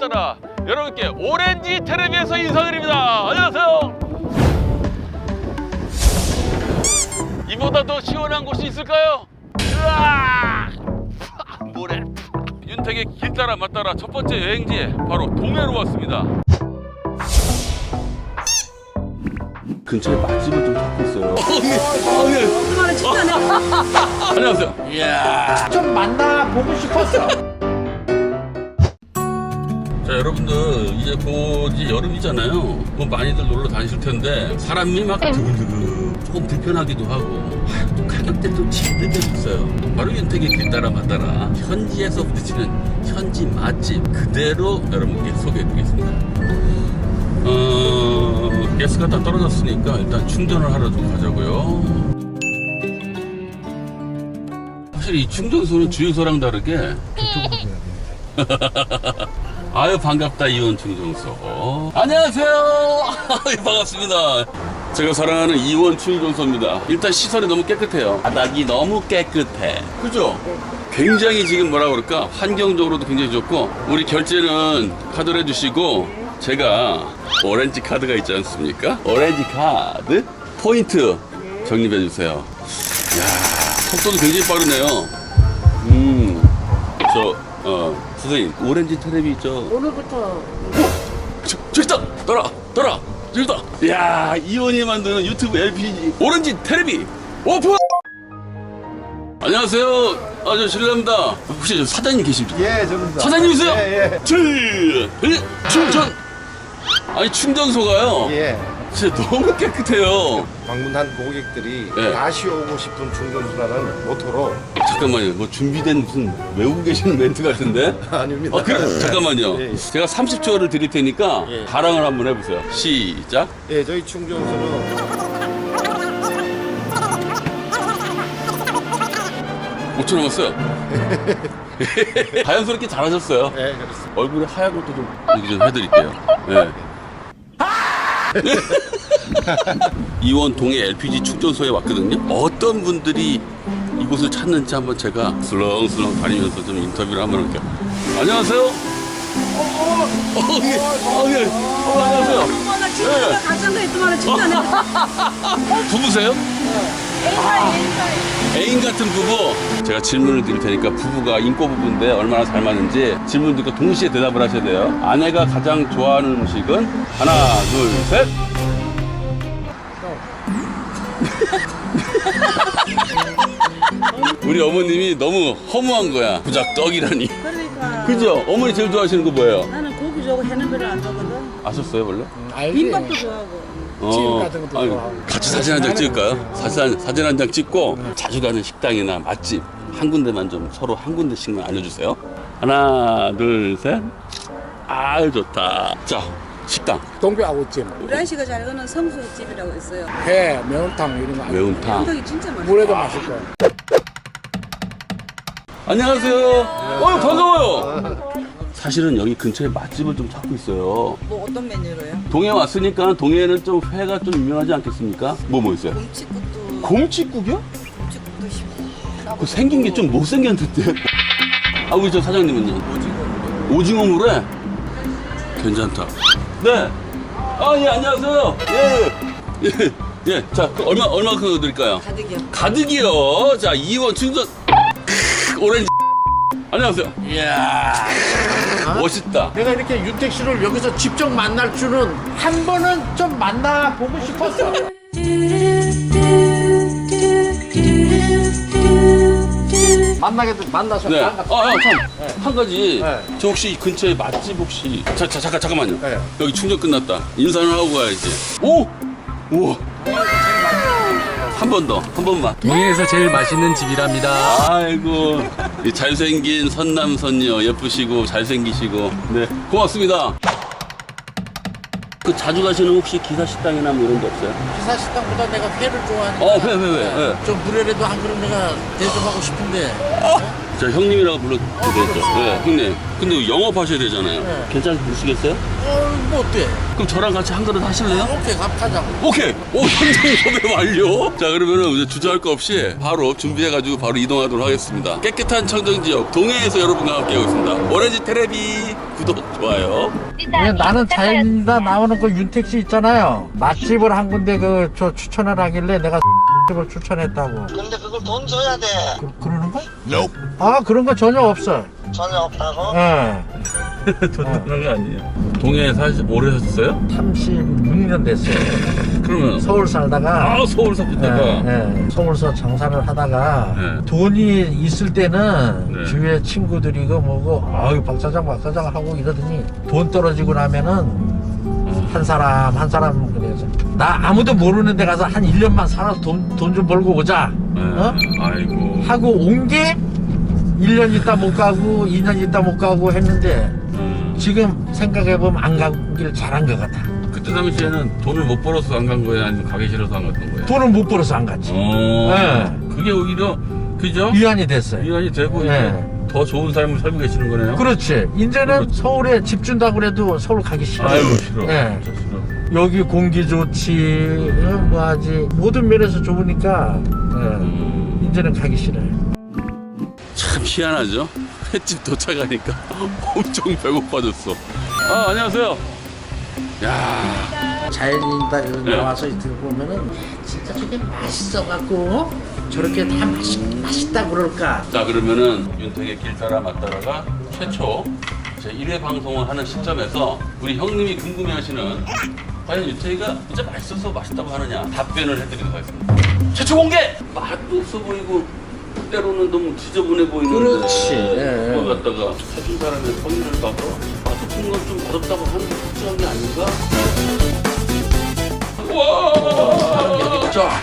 맞따라 여러분께 오렌지 텔레비에서 인사드립니다. 안녕하세요. 이보다 더 시원한 곳이 있을까요? 으아! 모래. 윤택의 길 따라 맞따라 첫 번째 여행지 바로 동해로 왔습니다. 근처에 맛집을 좀 찾고 있어요. 정말 진짜네. 안녕하세요. 이야. 좀 만나보고 싶었어. 자 여러분들 이제 곧 이제 여름이잖아요. 뭐 많이들 놀러 다니실 텐데 사람이 막 두근두근 조금 불편하기도 하고 아, 또 가격대도 데도 있어요. 바로 윤택의 길 따라 맞따라 현지에서 부딪히는 현지 맛집 그대로 여러분께 소개해 드리겠습니다. 어 가스가 다 떨어졌으니까 일단 충전을 하러 좀 가자고요. 사실 이 충전소는 주유소랑 다르게 아유 반갑다 이원 충전소 안녕하세요. 반갑습니다. 제가 사랑하는 이원 충전소입니다. 일단 시설이 너무 깨끗해요. 바닥이 너무 깨끗해. 그죠? 굉장히 지금 뭐라 그럴까? 환경적으로도 굉장히 좋고 우리 결제는 카드로 해주시고 제가 오렌지 카드가 있지 않습니까? 오렌지 카드 포인트 적립해 주세요. 이야 속도도 굉장히 빠르네요. 음, 저, 어, 선생님, 오렌지 테레비 있죠? 오늘부터 저, 저기 있다! 떠라! 떠라! 저기 있다! 이야, 이원이 만드는 유튜브 LPG 오렌지 테레비 오픈! 안녕하세요. 아, 저 실례합니다. 혹시 저 사장님 계십니까? 예, 저입니다. 사장님이세요? 예, 예. 출! 충전! 아니, 충전소가요. 예. 진짜 너무 깨끗해요. 방문한 고객들이 예. 다시 오고 싶은 충전수라는 모토로 잠깐만요. 뭐 준비된 무슨 외우고 계시는 멘트 같은데? 아닙니다. 아, 그래? 잠깐만요. 예, 예. 제가 30초를 드릴 테니까 예. 가랑을 한번 해보세요. 시작. 예, 저희 충전소는 5초 남았어요. 자연스럽게 잘하셨어요. 예, 그렇습니다. 얼굴에 하얀 것도 좀 얘기 좀 해드릴게요. 예. 이원 동해 LPG 충전소에 왔거든요. 어떤 분들이 이곳을 찾는지 한번 제가 슬렁슬렁 다니면서 좀 인터뷰를 한번 할게요. 안녕하세요. 어, 어, 어, 예, 어, 예. 어, 안녕하세요. 어나 진짜 가정도 있더만 진짜네. 부부세요? 애인 같은 부부 제가 질문을 드릴 테니까 부부가 인꼬 부부인데 얼마나 잘 맞는지 질문 듣고 동시에 대답을 하셔야 돼요 아내가 가장 좋아하는 음식은 하나 둘셋 우리 어머님이 너무 허무한 거야 부작 떡이라니 그러니까. 그죠? 어머니 제일 좋아하시는 거 뭐예요? 나는 고기 좋아하고 해는 별로 안 좋아하거든. 아셨어요 원래? 김밥도 좋아하고. 찌개 같은 것도 아니, 좋아하고. 같이 사진 한 장 찍을까요? 사진, 한- 사진 한 장 찍고 자주 가는 식당이나 맛집 한 군데만 좀 서로 한 군데씩만 알려주세요. 하나, 둘, 셋. 아유 좋다. 자, 식당 동교 아구찜, 우리 아저씨가 잘 가는 성수집이라고 있어요. 회, 매운탕 이런 거. 매운탕. 한덕이 진짜 맛있어. 물에도 맛있고. 안녕하세요. 어 반가워요. 사실은 여기 근처에 맛집을 좀 찾고 있어요. 뭐 어떤 메뉴로요? 동해 왔으니까 동해는 좀 회가 좀 유명하지 않겠습니까? 뭐 뭐 있어요? 곰치국도 곰치국이요? 곰치국도 있고. 그 생긴 게 좀 못생겼는데. 아, 우리 저 사장님은요? 오징어. 오징어 물에? 괜찮다. 네. 아, 예, 안녕하세요. 예. 예. 예. 자, 그 얼마, 얼마큼 드릴까요? 가득이요. 가득이요. 자, 2원 충전. 크으, 오렌지. 안녕하세요. 이야. 멋있다. 내가 이렇게 윤택 씨를 여기서 직접 만날 줄은 한 번은 좀 만나보고 싶었어. 만나게 돼- 만나서 네. 아, 반갑다. 아, 참. 한 가지. 네. 저 혹시 이 근처에 맛집 혹시. 자, 자, 잠깐, 잠깐만요. 네. 여기 충전 끝났다. 인사는 하고 가야지. 오! 우와. 한 번 더, 한 번만. 동해에서 제일 맛있는 집이랍니다. 아이고. 이 잘생긴 선남 선녀, 예쁘시고, 잘생기시고. 네. 고맙습니다. 그 자주 가시는 혹시 기사 식당이나 뭐 이런 데 없어요? 기사 식당보다 내가 회를 좋아하니까 어, 왜, 왜, 왜? 왜? 좀 물회라도 한 그릇 내가 대접하고 싶은데 자, 형님이라고 불러도 되겠죠? 네, 형님. 근데 영업하셔야 되잖아요. 네. 괜찮으시겠어요? 어, 뭐 어때? 그럼 저랑 같이 한 그릇 하실래요? 오케이, 가, 가자고. 오케이! 오, 현장 섭외 완료! 자, 그러면은 이제 주저할 거 없이 바로 준비해가지고 바로 이동하도록 하겠습니다. 깨끗한 청정지역, 동해에서 여러분과 함께 하고 있습니다. 오렌지 테레비 구독, 좋아요. 왜 나는 자연이다 나오는 그 윤택 씨 있잖아요. 맛집을 한 군데 그 저 추천을 하길래 내가 집을 추천했다고. 근데 그걸 돈 줘야 돼. 그, 그러는 거야? 아 그런 거 전혀 없어. 전혀 없다고? 예. 그런 게 아니에요. 동해에 사시, 오래 사셨어요? 36년 됐어요. 그러면. 서울 살다가 아, 서울 사셨다가. 예, 예. 서울서 장사를 하다가 네. 돈이 있을 때는 네. 주위에 친구들이고 뭐고 아유 박 사장 박 사장 하고 이러더니 돈 떨어지고 나면은 한 사람 한 사람 그래서 나 아무도 모르는 데 가서 한 1년만 살아서 돈 돈 좀 벌고 오자 네. 어? 아이고. 하고 온 게 1년 있다 못 가고 2년 있다 못 가고 했는데 음, 지금 생각해보면 안 가길 잘한 것 같아 그때 당시에는 돈을 못 벌어서 안 간 거예요? 아니면 가기 싫어서 안 갔던 거예요? 돈을 못 벌어서 안 갔지 어. 네. 그게 오히려, 그죠? 위안이 됐어요 위안이 되고, 네. 이제 더 좋은 삶을 살고 계시는 거네요? 그렇지. 이제는 서울에 집 준다고 그래도 서울 가기 싫어. 아유, 싫어. 예. 진짜 싫어. 여기 공기 좋지, 어, 뭐 하지. 모든 면에서 좋으니까, 예. 음, 이제는 가기 싫어요. 참 희한하죠? 횟집 도착하니까 엄청 배고파졌어. 아, 안녕하세요. 야 자연인다 이런 네. 나와서 이렇게 보면은 진짜 저게 맛있어갖고 저렇게 다 맛있, 맛있 다 그럴까. 자 그러면은 윤택의 길 따라 맞따라가 최초 제 1회 방송을 하는 시점에서 우리 형님이 궁금해하시는 과연 윤택이가 진짜 맛있어서 맛있다고 하느냐 답변을 해드리도록 하겠습니다 최초 공개! 맛도 없어 보이고 때로는 너무 지저분해 보이는데 그렇지. 예, 예. 그걸 갖다가 해준 사람의 성의를 봐서 맛없는 건 좀 맛없다고 하는 게 확실한 게 아닌가? 와! 자,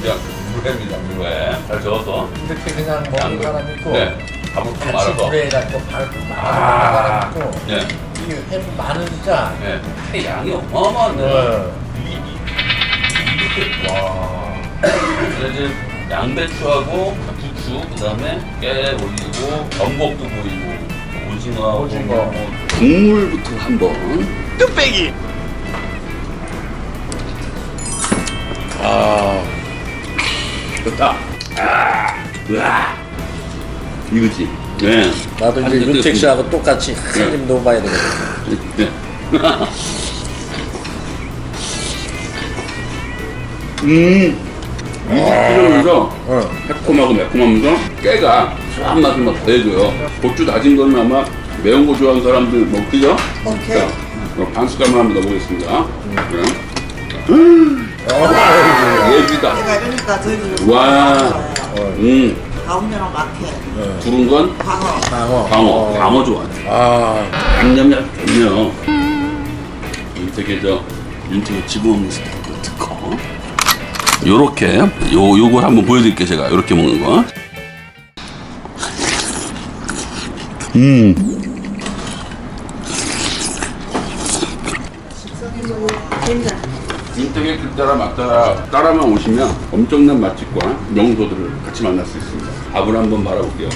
이제 물회입니다 물회 잘 저어서 이렇게 그냥 먹는 사람 있고, 네. 밥을 좀 같이 말아서. 해갖고 밥을 좀 아. 있고, 네. 이게 회도 많으니까, 네. 회 양이 어마어마한데. 네. 와. 그래서 이제 양배추하고 부추, 그 다음에 깨 올리고, 전복도 보이고, 오징어. 오징어. 국물부터 한번. 뚝배기! 아. 좋다. 아. 으아. 이거지. 네. 나도 이제 윤택 씨하고 똑같이 한입 넣어봐야 되겠다. 네. 음. 이러면서 어. 새콤하고 매콤하면서 깨가 한 맛을 막 더해줘요. 고추 다진 거는 아마 매운 거 좋아하는 사람들 먹기죠? 오케이. 자, 그럼 반 숟갈만 한번 넣어보겠습니다. 그래. 음. 예비다. 내가 이러니까 저기 와. 음. 가운데랑 막해. 두른 건 방어. 방어. 방어. 방어 좋아해. 아, 양념이 아주 좋네요. 윤택의 저 윤택의 집어먹는 스타일 특허. 요렇게 요 요걸 한번 보여드릴게요 제가 요렇게 먹는 거. 음. 윤택의 글따라 맞따라 따라만 오시면 엄청난 맛집과 명소들을 같이 만날 수 있습니다. 밥을 한번 말아볼게요.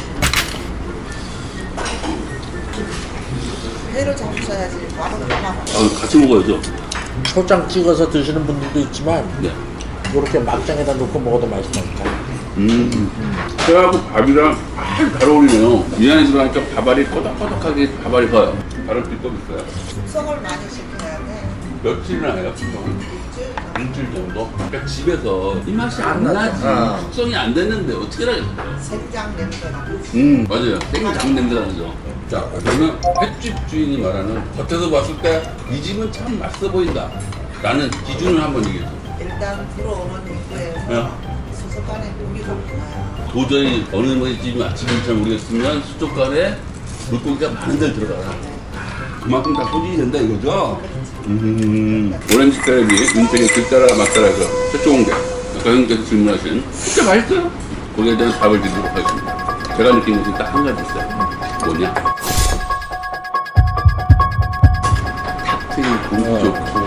회를 잡수셔야지. 밥은. 아, 같이 먹어야죠. 초장 찍어서 드시는 분들도 있지만 네. 이렇게 막장에다 넣고 먹어도 맛있다니까. 음. 회하고 밥이랑 잘, 잘 어울리네요. 미안해 들어가니까 밥알이 꼬닥꼬닥하게 밥알이 서요. 다른 비법 있어요? 숙성을 많이 시켜야 돼. 며칠이나 해요, 숙성은? 일주일 정도? 그러니까 집에서 이 맛이 안 나지. 아. 숙성이 안 됐는데 어떻게 하겠어요? 생장 냄새나. 음, 맞아요. 생장 냄새 나죠. 자, 그러면 횟집 주인이 말하는 겉에서 봤을 때 이 집은 참 맛있어 보인다. 라는 기준을 한번 얘기해 주세요. 일단 들어오는 입구에서 네. 수수관에 고기가 많아요. 도저히 어느 집이 맛집인지 잘 모르겠으면 수족관에 물고기가 많은 데를 들어가라. 그만큼 다 소진이 된다 이거죠? 음, 오렌지 딸기, 윤택의 글따라 맛따라서 최초 공개. 아까 형님께서 질문하신 진짜 맛있어요? 거기에 대한 답을 드리도록 하겠습니다. 제가 느낀 것은 딱 한 가지 있어요. 뭐냐? 탁 트인 공기 좋고,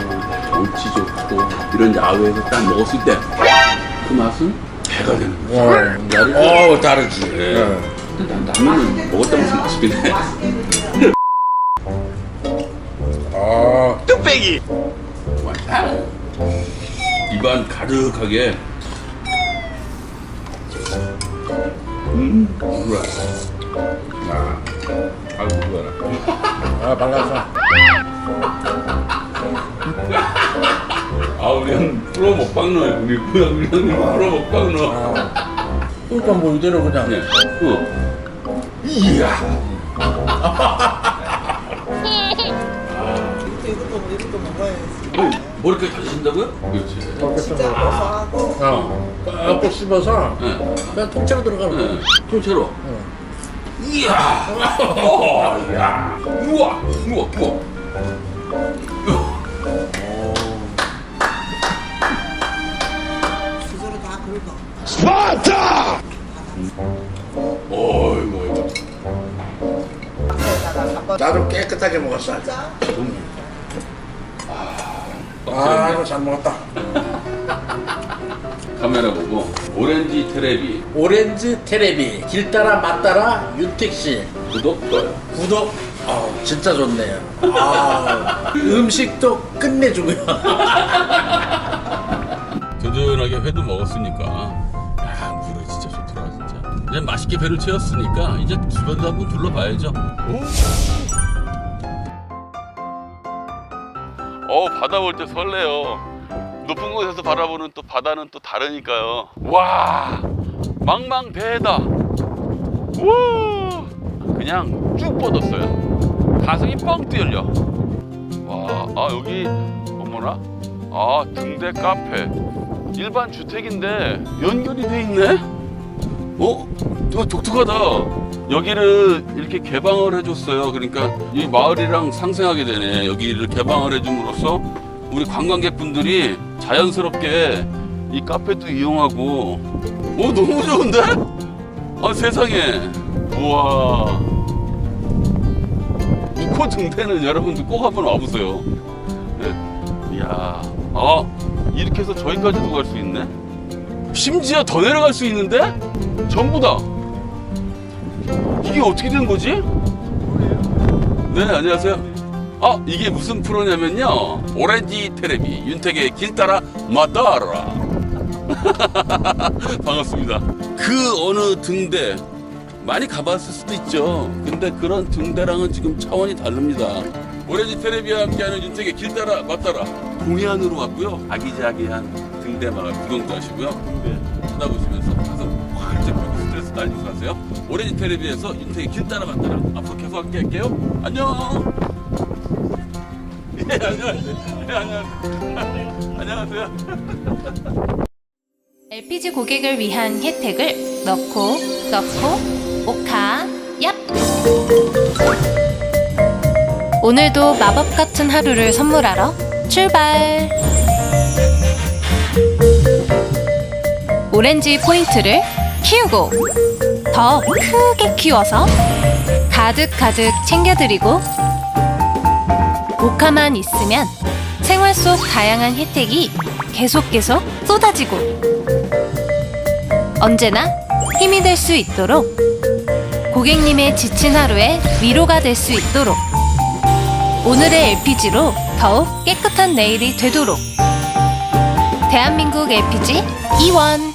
정치 좋고, 그런 야외에서 딱 먹었을 때 그 맛은 배가 되는 거야. 어, 다르지. 예. 근데 난 라면을 먹었다 무슨 맛이긴 해. 아, 완전 입안 가득하게 음 그래 야 아이고 그거라 아, 반갑어. 아 우리 형 프로 먹방러 우리 우리 형님 프로 먹방러 그러니까 뭐 이대로 그냥. 네. 어. 이야 머리까지 다지신다고요? 그렇지 진짜 고소하고 어, 빡 씹어서 네. 그냥 통째로 들어가는 네. 거야. 통째로 이야 어, 이야 우와 우와 우와 스스로 다 긁어. 어이구 어이구 나도 깨끗하게 먹었어. 진짜 아, 이거 잘 먹었다. 카메라 보고. 오렌지 테레비. 오렌지 테레비. 길 따라 맛 따라 윤택 씨. 구독 좋아요. 구독. 아, 진짜 좋네요. 아, 음식도 끝내주고요. 든든하게 회도 먹었으니까. 야 물이 진짜 좋더라 진짜. 그냥 맛있게 배를 채웠으니까 이제 주변도 한번 둘러봐야죠 어 바다 볼 때 설레요. 높은 곳에서 바라보는 또 바다는 또 다르니까요. 와 망망대해다. 와 그냥 쭉 뻗었어요. 가슴이 뻥 뚫려 와아 여기 어머나? 아 등대 카페. 일반 주택인데 연결이 돼 있네? 어? 이거 독특하다 여기를 이렇게 개방을 해줬어요. 그러니까 이 마을이랑 상생하게 되네. 여기를 개방을 해줌으로써 우리 관광객분들이 자연스럽게 이 카페도 이용하고. 오 너무 좋은데? 아 세상에. 우와. 이코 등대는 여러분들 꼭 한번 와보세요. 네. 이야. 아 이렇게 해서 저기까지도 갈 수 있네? 심지어 더 내려갈 수 있는데? 전부 다 이게 어떻게 된 거지? 네 안녕하세요. 아 이게 무슨 프로냐면요. 오렌지 테레비 윤택의 길 따라 마따라. 반갑습니다. 그 어느 등대 많이 가봤을 수도 있죠. 근데 그런 등대랑은 지금 차원이 다릅니다. 오렌지 테레비와 함께하는 윤택의 길 따라 맞따라. 동해안으로 왔고요. 아기자기한 등대마을 구경도 하시고요. 네, 쳐다보시면 날리고 가세요. 오렌지 테레비에서 윤택의 길 따라 맞따라 앞으로 계속 함께 할게요. 안녕! 예 안녕하세요. 예 안녕하세요. 안녕하세요. LPG 고객을 위한 혜택을 넣고 넣고 오카 얍! 오늘도 마법 같은 하루를 선물하러 출발! 오렌지 포인트를 키우고 더 크게 키워서 가득가득 챙겨드리고 오카만 있으면 생활 속 다양한 혜택이 계속 계속 쏟아지고 언제나 힘이 될 수 있도록 고객님의 지친 하루에 위로가 될 수 있도록 오늘의 LPG로 더욱 깨끗한 내일이 되도록 대한민국 LPG 이원